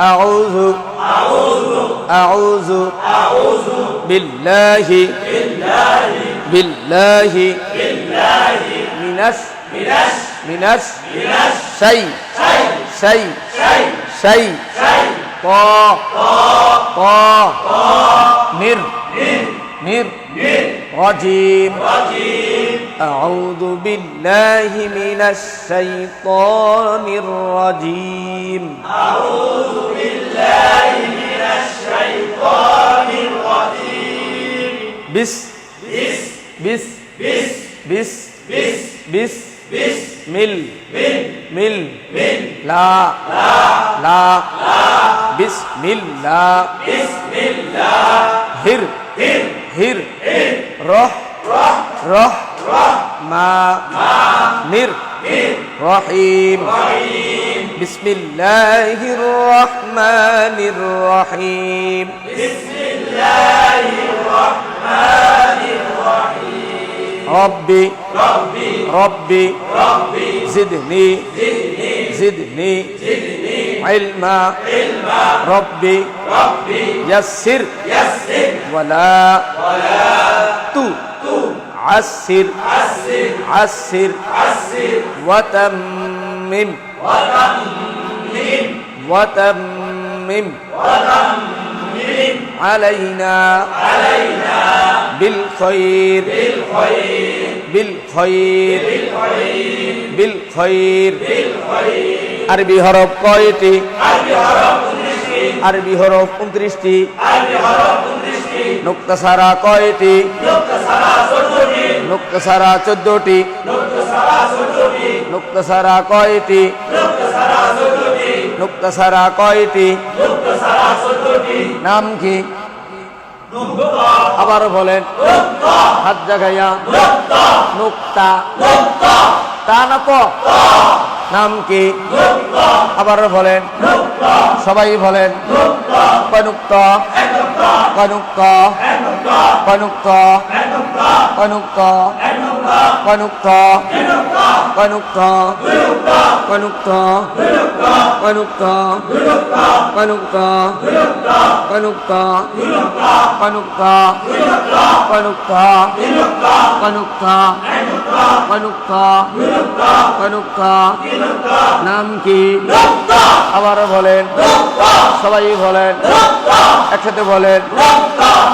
أعوذ أعوذ أعوذ أعوذ بالله بالله بالله بالله من الس من الس من الس من الشيء شيء شيء شيء شيء طا طا طا مر مر مر رجيم رجيم أعوذ بالله من الشيطان الرجيم. أعوذ بالله من الشيطان الرجيم. بس. بس. بس. بس. بس. بس. بس. بس. مل. مل. مل. مل. لا. لا. لا. لا. بسم الله بسم الله هر. هر. هر. روح روح روح ما مر رحيم. بسم الله الرحمن الرحيم. بسم الله الرحمن الرحيم ربي ربي ربي ربي زدني زدني زدني زدني علما. علما ربي ربي يسر يسر ولا ولا تو عسر عسر وتمم وتمم علينا بالخير بالخير بالخير আরবি হরফ কয়টি আরবি হরফ উনত্রিশটি নুক্তা সারা কয়টি নুক্তা সারা চোদ্দটি। নুক্তা সারা কয়টি? নুক্তা সারা কয়টি? নাম কি? আবার বলেন। হাত জাগাইয়া। নুক্তা। তা না প? নাম কি? আবার বলেন। সবাই বলেন। কনুক্ত কনুক্ত কনুক্ত কনুক্ত কনুক্ত কনুক্ত কনুক্ত কনুক্ত কনুক্ত কনুক্ত কনুক্ত কনুক্ত কনুক্ত কনুক্ত কনুক্ত নাম কি? আবার বলেন। সবাই বলেন। একসাথে বলেন।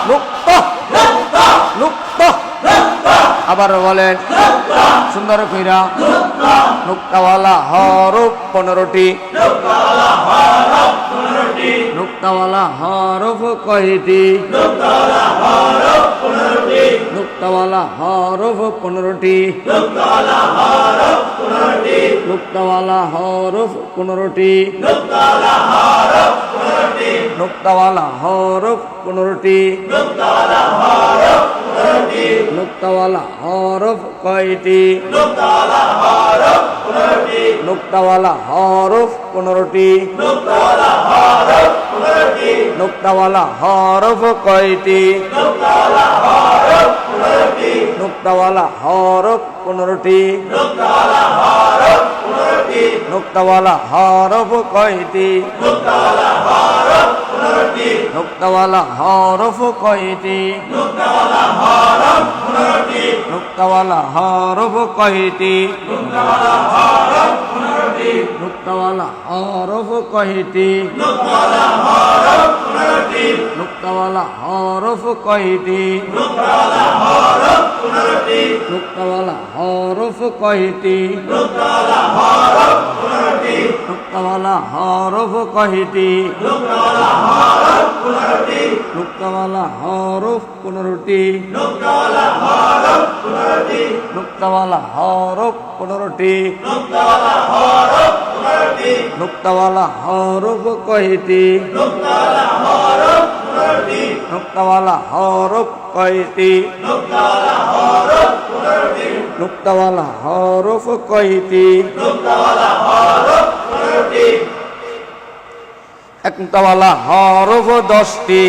মুক্ত মুক্ত আবার বলেন। সুন্দর কইরা। নুক্তাওয়ালা হরফ পনেরোটি। নুক্তাওয়ালা হরফ কয়টি? নুক্তাওয়ালা হরফ পনেরোটি। মুক্তওয়ালা হরফ পনেরোটি। মুক্তওয়ালা হরফ পনেরোটি। নুক্তাওয়ালা হরফ পনেরোটি নুক্তাওয়ালা হরফ কয়টি নুক্তাওয়ালা হরফ পনেরোটি নুক্তাওয়ালা হরফ কয়টি নুক্তাওয়ালা হরফ পনেরোটি নুক্তাওয়ালা হরফ কয়টি? নুক্তাওয়ালা হরফ কয়টি? নুক্তাওয়ালা হরফ কয়টি? নুক্তাওয়ালা হরফ কহিতি। নুক্তাওয়ালা হরফ কহিতি। নুক্তাওয়ালা হরফ কয়টি লুপ্তওয়ালা হরফ কহিটি লুপ্তওয়ালা হরফ পনেরোটি লুপ্তওয়ালা হরফ পনেরোটি লুপ্তওয়ালা হরফ কহিটি লুপ্তওয়ালা হরফ কয়টি লুপ্তওয়ালা হরফ নুক্তাওয়ালা হরফ কয়টি? একতাওয়ালা হরফ দশটি।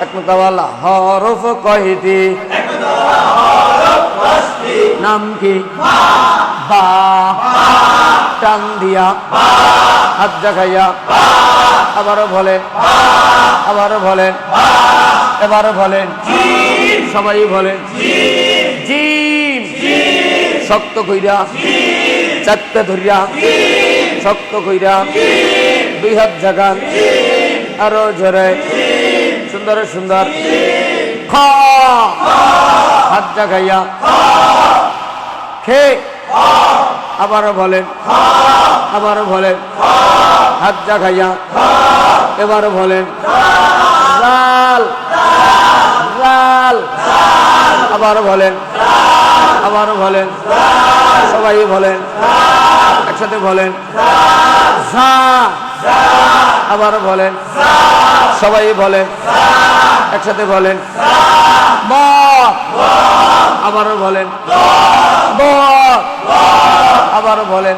একতাওয়ালা হরফ কয়টি? নাম কি? বা। টান দিয়া। হাত জাগাইয়া আবারও বলেন। আবারও বলেন। এবারও বলেন। সবাই বলেন জিম শক্ত কইরা চারটা ধরিয়া শক্ত কইরা দুই হাত জাগান আরও জোরে সুন্দর সুন্দর। খ। হাত জাগাইয়া খে। আবারও বলেন আবারও বলেন হাত জাগাইয়া এবারও বলেন লাল আবার বলেন। আবারও বলেন। সবাই বলেন। একসাথে বলেন। ঝা আবারও বলেন। সবাই বলেন। একসাথে বলেন। ব আবারও বলেন আবারও বলেন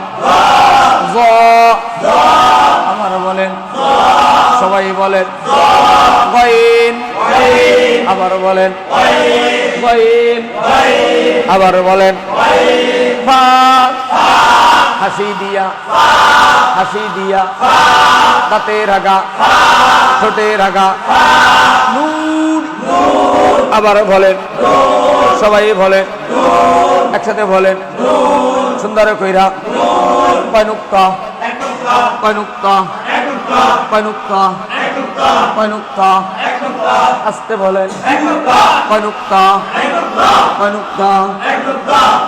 আবারও বলেন, সবাই বলেন আবারও বলেন আবারও বলেন হাসি দিয়া হাসি দিয়া দাঁতে রাগা ছোটে রাগা আবারও বলেন সবাই বলেন একসাথে বলেন সুন্দর কইরা কয়নুক্তা কয়নুক্তা কয়নুক্তা কয়নুক্তা আসতে বলেন কয়নুক্তা কয়নুক্তা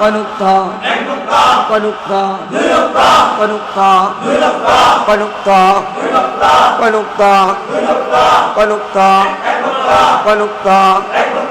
কয়নুক্তা কয়নুক্তা কয়নুক্তা কয়নুক্তা কয়নুক্তা কয়নুক্তা কয়নুক্তা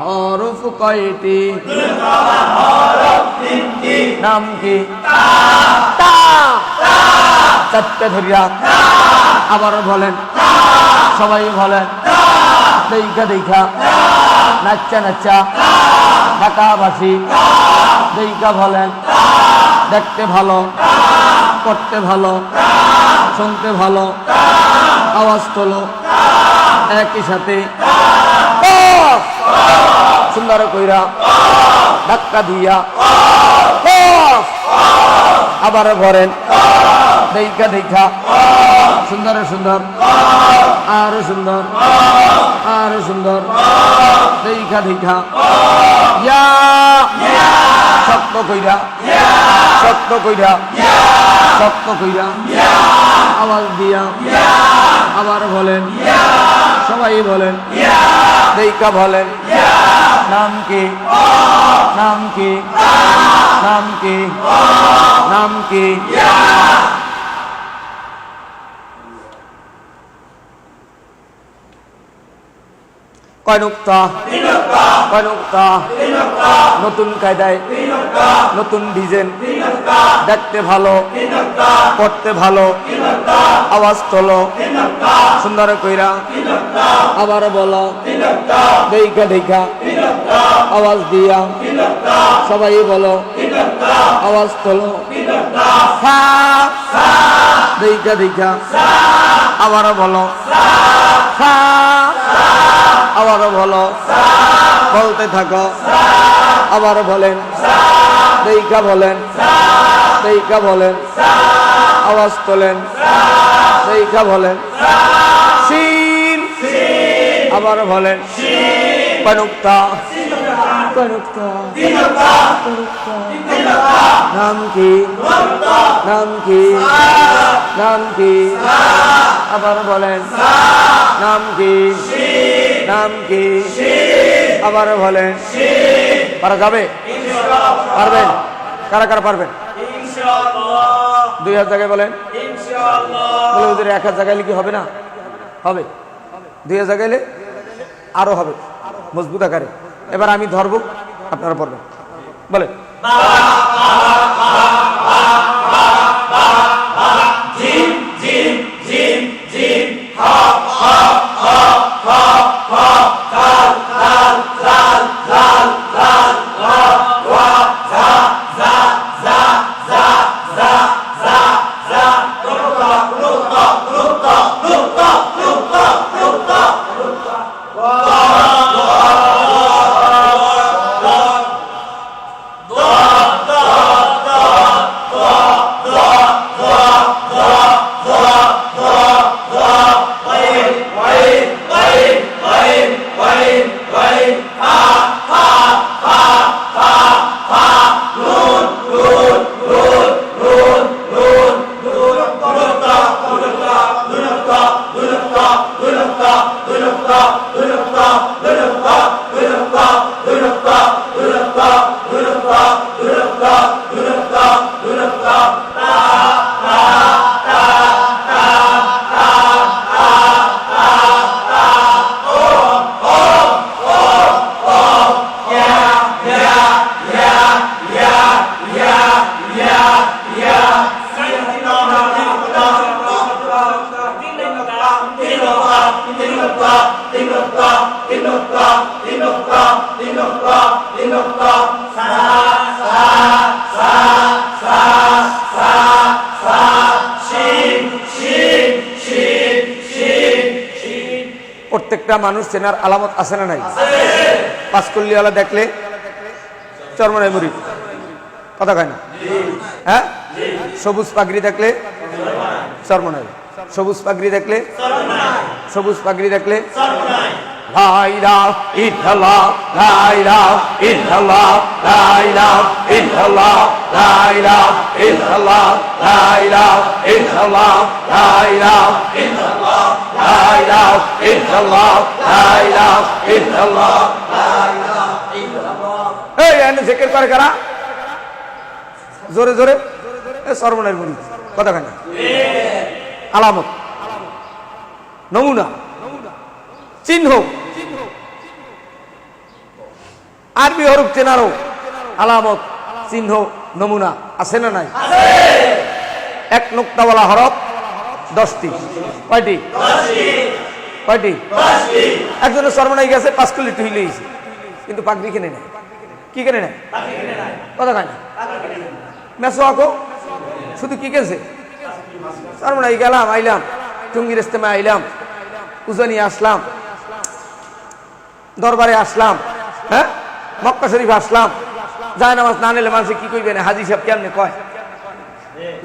হরফ কয়টি? নাম কি? চারটে ধরিয়া। আবার বলেন। সবাই বলেন। দেখা দেখা। নাচ্চা নাচ্চা ঢাকাবাসী। দেখা বলেন। দেখতে ভালো। করতে ভালো। শুনতে ভালো। আওয়াজ তোলো। একই সাথে। সুন্দর কইরা ধাক্কা দিয়া। আবার ভরেন। দেখা দেখা সুন্দর সুন্দর। আরও সুন্দর। আরও সুন্দর। দেখা দেখা শক্ত কইরা। শক্ত কইরা। শক্ত কইরা। আওয়াজ দিয়া। আবার বলেন। সবাই বলেন দেইকা বলেন নাম কি? নাম কি? নাম কি? নাম কি? নতুন কায়দায়, নতুন ডিজাইন, দেখতে ভালো, পড়তে ভালো, আওয়াজ তোলো, সুন্দর কইরা, আবার বলো, দেখা দেখা, আওয়াজ দিয়া, সবাই বলো, আওয়াজ তোলো দেখা দেখা, আবার বলো, সা আবারও বলো, বলতে থাকো। আবার বলেন দেখা বলেন দেখা বলেন, আওয়াজ তোলেন দেখা বলেন। সিন আবার বলেন, কনুক্তা নাম কি? নাম কি? নাম কি? আবার বলেন নাম কি? নাম কি? আবার বলেন। পারা যাবে? পারবেন? কারা কারা পারবেন? দুই হাজার জায়গায় বলেন। বলে ওদের এক হাজার জায়গায় কি হবে না? হবে। দুই হাজার জায়গায় আরও হবে। মজবুত আকারে। এবার আমি ধরবো, আপনারা পড়বেন। 好好好好 দুই প্রত্যেকটা মানুষ চেনার আলামত আছে না নাই? পাঁচকল্লিওয়ালা দেখলে চরমনাই মুড়ি। কথা কয় না? হ্যাঁ? সবুজ পাগড়ি দেখলে চরমনাই সবুজ পাগড়ি দেখলে সবুজ পাগড়ি দেখলে লাইলা ইল্লাল্লাহ লাইলা ইল্লাল্লাহ লাইলা ইল্লাল্লাহ লাইলা ইল্লাল্লাহ লাইলা ইল্লাল্লাহ লাইলা ইল্লাল্লাহ লাইলা ইল্লাল্লাহ লাইলা ইল্লাল্লাহ। এই এনে জিকির করে কারা? জোরে জোরে। সর্বনের মুড়ি কথা কেন আলামত। নমুনা। চিহ্ন। আরবি হরফ চেনারও আলামত চিহ্ন নমুনা আছে না নাই? এক নোক্তাওয়ালা হরফ দশটি। কয়টি? কয়টি? একজনের সর্বনাই গেছে পাঁচ কিলো টুইলে কিন্তু পাগড়ি কিনে নেয়। কি কিনে নেয়? কথা কয় না। মেসো আঁকো। শুধু কি কেছে সর্বনাই গেলাম আইলাম। টুঙ্গির ইস্তেমা আইলাম। উজানি আসলাম। দরবারে আসলাম। হ্যাঁ? মক্কা শরীফ আসলাম। যায় নামাজ না নিলে মানুষ কি কইবে না? হাজি সাহেব কেমনে কয়?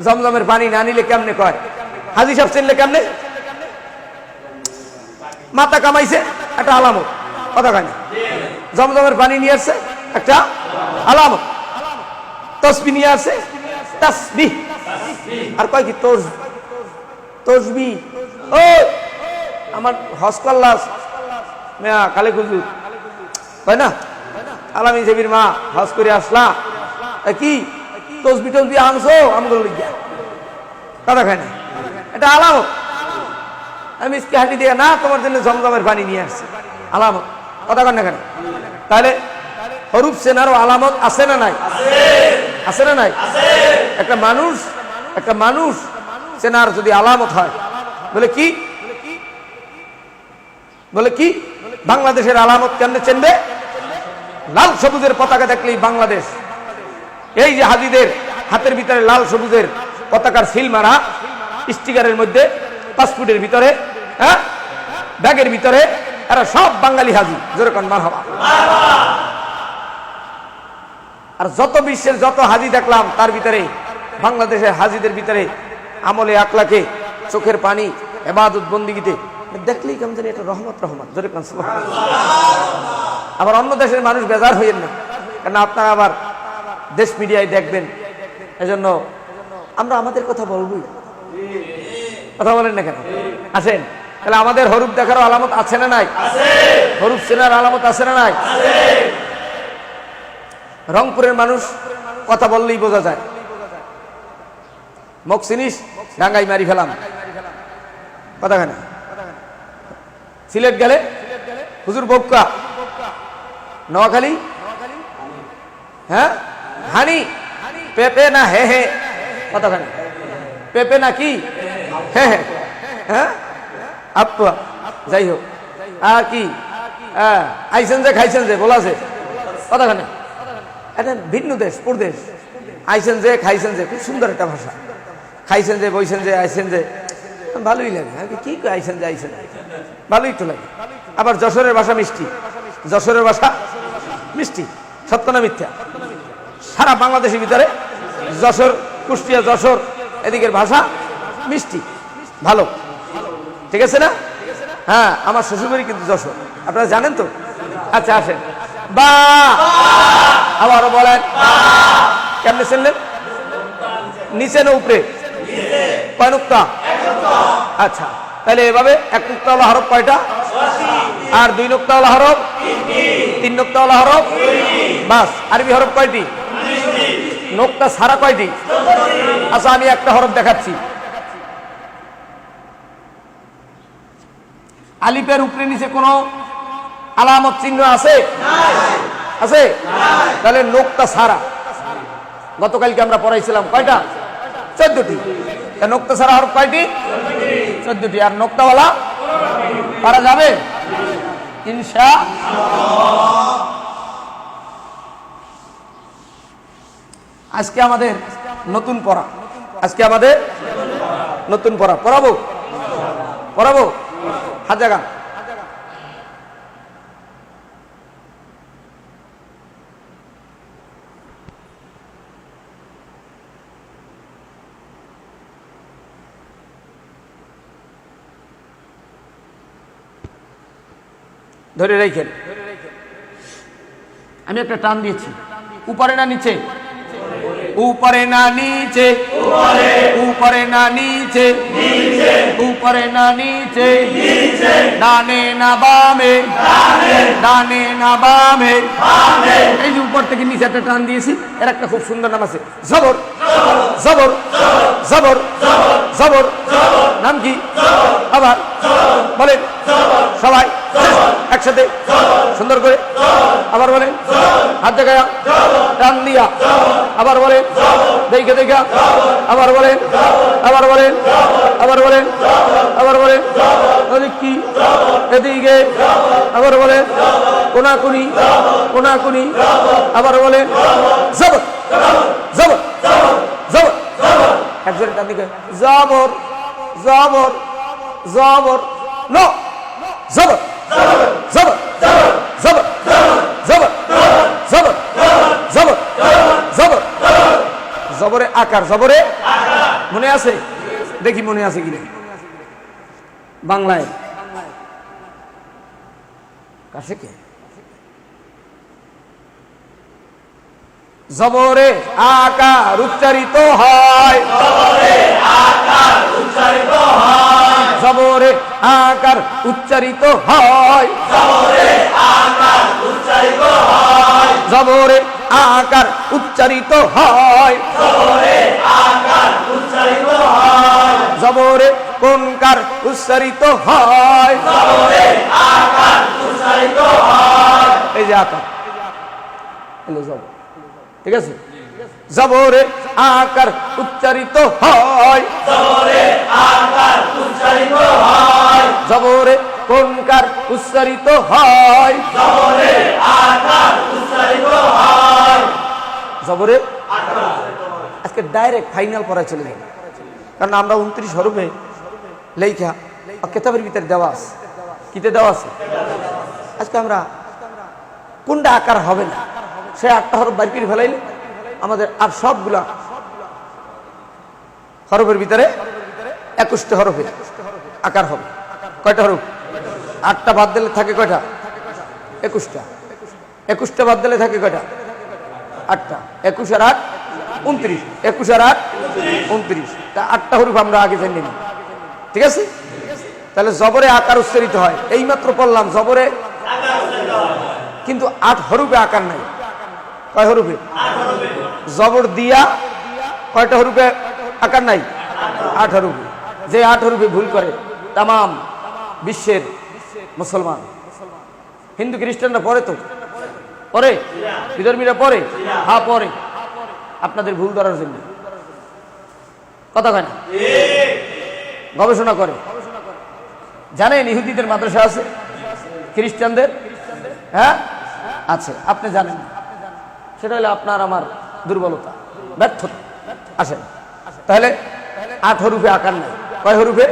জমজমের পানি না নিলে কেমনে কয়? হাজি সাহেব চিনলে কেমনে? মাথা কামাইছে, একটা আলামত। কথা কয় জমজমের পানি নিয়ে আসছে, একটা আলামত। তসবি নিয়ে আসছে, তসবি। আর কয় কি তোস তসবি ও আমার হজ করলাস মেয়া কালে তাই না? আলামী জেবির মা হজ করে আসলা। কি? তসবি টসবি আনছো? আমগুলো লিখিয়া কথা খায় না এটা আলামত। আমি ইসকে হাঁটি দিয়ে, না, তোমার জন্য জমজমের পানি নিয়ে আসছি। আলামত। কথা কন না কেন? তাহলে হরুপ সেনারও আলামত আছে না নাই? আছে না নাই? একটা মানুষ একটা মানুষ চেনার যদি আলামত হয় বলে কি? বলে কি? বাংলাদেশের আলামত কেমনে চেনবে? লাল সবুজের পতাকা দেখলেই বাংলাদেশ। এই যে হাজিদের হাতের ভিতরে লাল সবুজের পতাকার সিল মারা, স্টিকারের মধ্যে, পাসপোর্টের ভিতরে হ্যাঁ? ব্যাগের ভিতরে, এরা সব বাঙালি হাজি। যেরকম মার হবা আর যত বিশ্বের যত হাজি দেখলাম, তার ভিতরে, বাংলাদেশের হাজিদের ভিতরে আমলে আকলাকে চোখের পানি, এবাদত বন্দিগিতে দেখলেই কেমন জানি এটা রহমত রহমত। জোরে আবার অন্য দেশের মানুষ বেজার হইয়েন না। কেন আপনারা আবার দেশ মিডিয়ায় দেখবেন। এজন্য আমরা আমাদের কথা বলবই। কথা বলেন না কেন? আসেন। তাহলে আমাদের হরুপ দেখার আলামত আছে না নাই? হরুপ চেনার আলামত আছে না নাই? রংপুরের মানুষ কথা বললেই বোঝা যায়। মুখ চিনিস ডাঙ্গাই মারি ফেলাম। কথা কেন সিলেট গেলে? হুজুর বক্কা নোয়াখালী? হ্যাঁ? হানি? পেপে না হে হে? কথা কেন পেপে না কি? হে হে। হ্যাঁ? আপা যাই হোক। আর কি? হ্যাঁ আইসেন যে, খাইছেন যে বলাছে কথা কেন এটা ভিন্ন দেশ প্রদেশ আইসেন যে, খাইছেন যে, খুব সুন্দর একটা ভাষা। খাইছেন যে, বইছেন যে আইসেন যে, ভালোই লাগে। কি আইসেন যে আইসেন ভালোই তো লাগে। আবার যশোরের ভাষা মিষ্টি। যশোরের ভাষা মিষ্টি। সত্য না মিথ্যা? সারা বাংলাদেশের ভিতরে যশোর, কুষ্টিয়া যশোর এদিকের ভাষা মিষ্টি। ভালো। ঠিক আছে না? হ্যাঁ আমার শ্বশুরবাড়ি কিন্তু যশোর। আপনারা জানেন তো? আচ্ছা আসেন। বা! আবারও বলেন। কেমনে শুনলেন? নিচে না উপরে? কয় আচ্ছা। তাহলে এভাবে এক নুক্তাওয়ালা হরফ কয়টা? আর দুই নুক্তাওয়ালা হরফ? তিন নুক্তাওয়ালা হরফ? বাস, আরবি হরফ কয়টি? নোকটা সারা কয়টি? আচ্ছা আমি একটা হরফ দেখাচ্ছি। আলিপের উপরে নিচে কোনো আলামত চিহ্ন আছে? আছে? তাহলে নোকটা সারা গতকালকে আমরা পড়াইছিলাম কয়টা? চোদ্দটি। তা নোক্তা সারা হরফ কয়টি? চোদ্দটি আর নোক্তাওয়ালা করা যাবে? ইনশা আজকে আমাদের নতুন পড়া। আজকে আমাদের নতুন পড়া। পড়াবো? পড়াবো? হাজার জায়গা ধরে রেখেন। আমি একটা টান দিয়েছি। উপরে না নিচে? উপরে না নিচে। উপরে না নিচে। উপরে না নিচে। ডানে না বামে। ডানে না বামে। এই যে উপর থেকে নিচে একটা টান দিয়েছি, এর একটা খুব সুন্দর নাম আছে, জবর। জবর জবর জবর নাম কি? আবার বলেন, সবাই। একসাথে। সুন্দর করে। আবার বলেন। হাত দেখা টান দিয়া। আবার বলেন। দেখে দেখা। আবার বলেন। আবার বলেন। আবার বলেন। আবার বলেন। ওদিক কি? এদিকে। আবার বলেন। কোনাকুনি। কোনাকুনি। আবার বলেন। জবর। জবর। জবর। একজনের টান দিকে। জবর। জবর। জবর। নো জবর। জবর আকার জবরে মনে আছে? দেখি মনে আছে কিনা। বাংলায়। কাছে কে? জবরে আকার উচ্চারিত হয়। জবরে আকার উচ্চারিত হয়। জবরে আকার উচ্চারিত হয়। জবরে কোনকার উচ্চারিত হয়। এই যে আকার এলো জবর আকার উচ্চারিত হয়। জবরে কোনকার উচ্চারিত হয়। জবরে আজকে ডাইরেক্ট ফাইনাল পড়ায় চলে যাবে কারণ আমরা উনত্রিশ হরফে লেখা কেতাবের ভিতরে দেওয়া আছে। কিতে দেওয়া আছে? আজকে আমরা কোনটা আকার হবে না? সে আটটা হরফ বাইর করে ফেলাইলে? আমাদের আর সবগুলা হরফের ভিতরে একুশটা হরফে আকার হবে। কয়টা হরফ? আটটা বাদ দিলে থাকে কয়টা? একুশটা। একুশটা বাদ দিলে থাকে কয়টা? আটটা। একুশ আর আট, উনত্রিশ। একুশ আর আট, উনত্রিশ। তা আটটা হরফ আমরা আগে জেনে নিই। ঠিক আছে? তাহলে জবরে আকার উচ্চারিত হয়। এইমাত্র পড়লাম, জবরে কিন্তু আট হরুপে আকার নাই। কয় হরুপে জবর দিয়া কয়টা হরুপে? আকার নাই? আট হরুপে। যে আট হরুপে ভুল করে তাম বিশ্বের মুসলমান। হিন্দু খ্রিস্টানরা পরে তো? পরে বিধর্মীরা পরে হা পরে আপনাদের ভুল ধরার জন্য। কথা কয় না? গবেষণা করে। জানেন ইহুদিদের মাদ্রাসা আছে? খ্রিস্টানদের? হ্যাঁ? আছে। আপনি জানেন। সেটা হলো আপনার, আমার দুর্বলতা ব্যর্থতা। আসেন। তাহলে আট হরুফে আকার নেই। কয় হরুফে